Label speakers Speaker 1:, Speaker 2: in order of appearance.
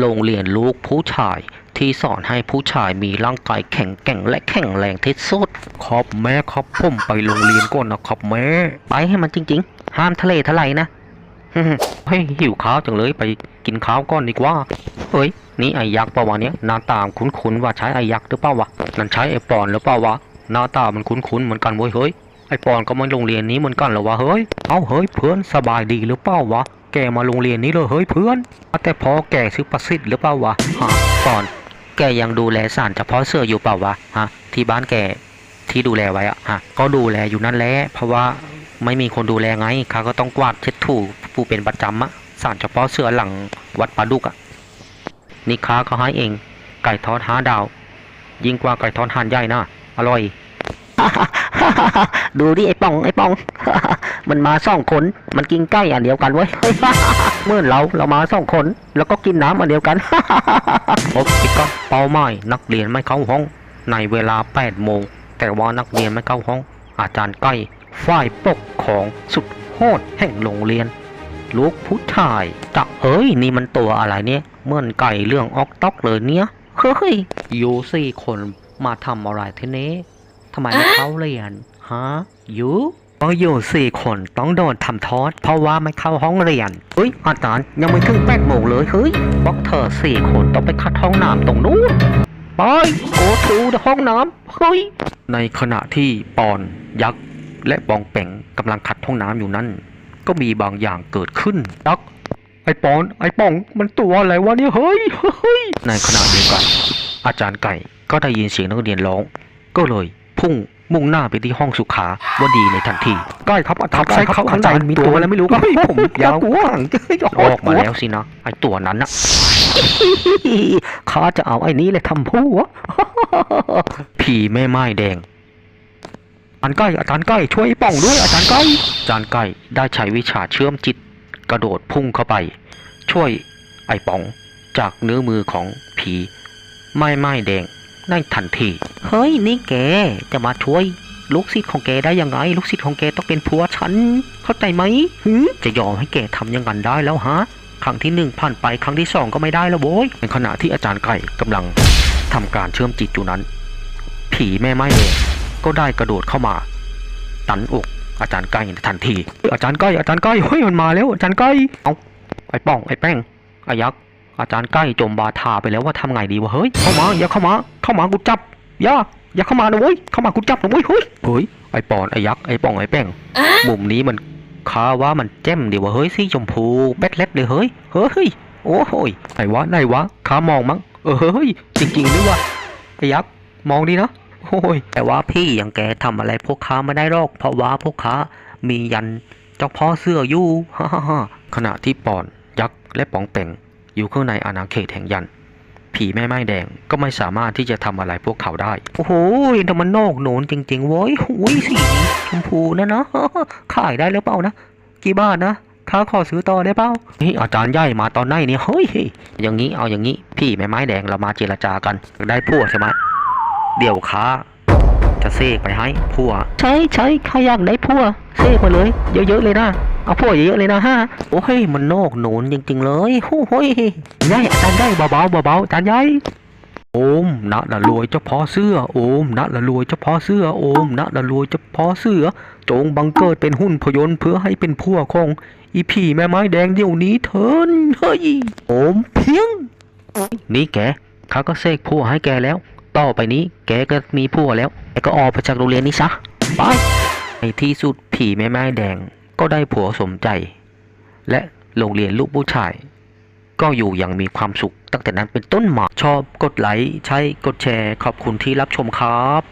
Speaker 1: โรงเรียนลูกผู้ชายที่สอนให้ผู้ชายมีร่างกายแข็งแกร่งและแข็งแรงที่สุดครับแม่ครับผมไปโรงเรียนก่อนนะครับแม่ ไปให้มันจริง ๆ ห้ามทะเลทลายนะเฮ้ยหิวข้าวจังเลยไปกินข้าวก่อนดีกว่าเฮ้ยนี่ไอ้ยักษ์ปะวะเนี่ยหน้าตามคุ้นๆว่าใช้ไอ้ยักษ์หรือเปล่าวะนั่นใช้ไอ้ปอนหรือเปล่าวะหน้าตามันคุ้นๆเหมือนกันเว้ยเฮ้ย ไอปอนก็มาโรงเรียนนี้เหมือนกันเหรอวะเฮ้ย เอ้าเฮ้ยเพื่อนสบายดีหรือเปล่าวะ แกมาโรงเรียนนี้เลยเฮ้ยเพื่อนแต่พอแกซื้อประสิทธิ์หรือเปล่าวะฮะปอน แกยังดูแลสารเฉพาะเสื้ออยู่เปล่าวะฮะ ที่บ้านแกที่ดูแลไว้อะฮะ ก็ดูแลอยู่นั่นแหละ เพราะว่าไม่มีคนดูแลไงเขาก็ต้องกวาดเช็ดถูผู้เป็นประจำอะสารเฉพาะเสื้อหลังวัดปลาดุกอะนี่ค้าเขาให้เอง ไก่ทอดห้าดาว ยิ่งกว่าไก่ทอดหานใหญ่นะอร่อย ดูดิไอ้ป่องไอ้ป่อง มันมาสองคน มันกินไก่อันเดียวกันเว้ยเมื่อเราเรามาสองคน แล้วก็กินน้ำอันเดียวกันพบปิดก็เป้าหมายนักเรียนไม่เข้าห้อง ในเวลา8โมงแต่ว่านักเรียนไม่เข้าห้อง อาจารย์ใกล้ฝ่ายปกของสุดโหดแห่งโรงเรียน ลูกผู้ชายจักเฮ้ยนี่มันตัวอะไรเนี่ยเหมื่อนไก่เรื่องออกต๊อกเลยเนี่ยเฮ้ยอยู่สี่คนมาทำอะไรที่นี้ ทำไมไม่เข้าเรียนฮะยู่ก็อยู่สี่คนต้องโดนทำโทษเพราะว่าไม่เข้าห้องเรียนเฮ้ยอาจารย์ยังไม่ถึงแปดโมงเลยเฮ้ยบอกเธอสี่คนต้องไปคัดห้องน้ำตรงนู้นไปโกทูห้องน้ำเฮ้ยในขณะที่ปอนยักษ์และบองเป่งกำลังขัดห้องน้ำอยู่นั้น ก็มีบางอย่างเกิดขึ้นยักษ์ไอปอนไอป่องมันตัวอะไรวะเนี่ยเฮ้ยเฮ้ยในขณะเดียวกัน อาจารย์ไก่ก็ได้ยินเสียงนักเรียนร้อง ก็เลย พุ่งมุ่งหน้าไปที่ห้องสุขาวดีในทันทีใกล้ครับอาจารย์ใช่ครับข้างในมีตัวอะไรไม่รู้ครับผมยาวกว้างออกมาแล้วสินะไอตัวนั้นนะข้าจะเอาไอ้นี้เลยทำผัวผีแม่ไม้แดงอาจารย์ใกล้อาจารย์ใกล้ช่วยไอ้ป่องด้วยอาจารย์ใกล้อาจารย์ใกล้ได้ใช้วิชาเชื่อมจิต กระโดดพุ่งเข้าไป ช่วยไอ้ป่องจากเนื้อมือของผี ไม้ไม้แดงได้ทันที เฮ้ยนี่แกจะมาช่วย ลูกศิษย์ของแกได้ยังไง ลูกศิษย์ของแกต้องเป็นผัวฉัน เข้าใจไหมหืจะยอมให้แกทำยังกันได้แล้วฮะครั้งที่หนึ่งผ่านไปครั้งที่สองก็ไม่ได้แล้วโว้ยในขณะที่อาจารย์ไก่กำลังทำการเชื่อมจิตอยู่นั้น ผีแม่ไม้แดงก็ได้กระโดดเข้ามา ตันอกอาจารย์ไก่ในทันที อาจารย์ไก่อาจารย์ไก่เฮ้ยมันมาแล้วอาจารย์ไก่เอาไอ้ป้องไอ้แป้งไอ้ยักษ์อาจารย์ไก่จมบาทาไปแล้วว่าทำไงดีวะเฮ้ยเข้ามาอย่าเข้ามา เข้ามากูจับ อย่าอย่าเข้ามานะเว้ยเข้ามากูจับนะเว้ยเฮ้ยเฮ้ยไอ้ปอนไอ้ยักษ์ไอ้ป้องไอ้แป้งมุมนี้มันข้าว่ามันแจ่มดีวะเฮ้ยสีชมพูแบดเล็ดเลยเฮ้ยเฮ้ยโอ้โหยไหนวะไหนวะข้ามองมั้งเออเฮ้ยจริงๆด้วยวะไอ้ยักษ์มองดีนะโอ้ยแต่ว่าพี่อย่างแกทำอะไรพวกข้าไม่ได้หรอก เพราะว่าพวกข้ามียันเจ้าพ่อเสื้ออยู่ฮ่าฮ่าฮ่าขณะที่ปอนยักษ์และป๋องเป่งอยู่ข้างในอาณาเขตแห่งยัน ผีแม่ไม้แดงก็ไม่สามารถที่จะทำอะไรพวกเขาได้ โอ้โหแต่มันนอกโหนนจริงๆเว้ยหุยสีชมพูนะนะขายได้หรือเปล่านะ กี่บาทนะข้าขอซื้อต่อได้เปล่าเฮ้ยอาจารย์ใหญ่มาตอนไหนเนี่ยเฮ้ยอย่างนี้เอาอย่างนี้ พี่แม่ไม้แดงเรามาเจรจากันอยากได้ผัวใช่ไหมเดี๋ยวข้าจะเสกไปให้ผัวใช่ใช่ข้าอยากได้ผัวเสกมาเลย เยอะๆเลยนะ เอาผัวเยอะเลยนะฮะ โอ้ยมันนอกโหนนจริง ๆ เลยโอ้โหยใหญ่อาจารย์ใหญ่เบาๆเบาๆจารย์ใหญ่โอมนะละรวยเฉพาะเสื้อโอมนะละรวยเฉพาะเสื้อโอมนะละรวยเฉพาะเสื้อ จงบังเกิดเป็นหุ่นพยนต์เพื่อให้เป็นผัวของอีผีแม่ไม้แดงเดี๋ยวนี้เถินเฮ้ยโอมเพียง นี่แกเขาก็เสกผัวให้แกแล้ว ต่อไปนี้แกก็มีผัวแล้วแกก็ออกไปจากโรงเรียนนี้ซะไปในที่สุดผีแม่ไม้แดง ก็ได้ผัวสมใจ และโรงเรียนลูกผู้ชาย ก็อยู่อย่างมีความสุขตั้งแต่นั้นเป็นต้นมาชอบกดไลค์ใช้กดแชร์ ขอบคุณที่รับชมครับ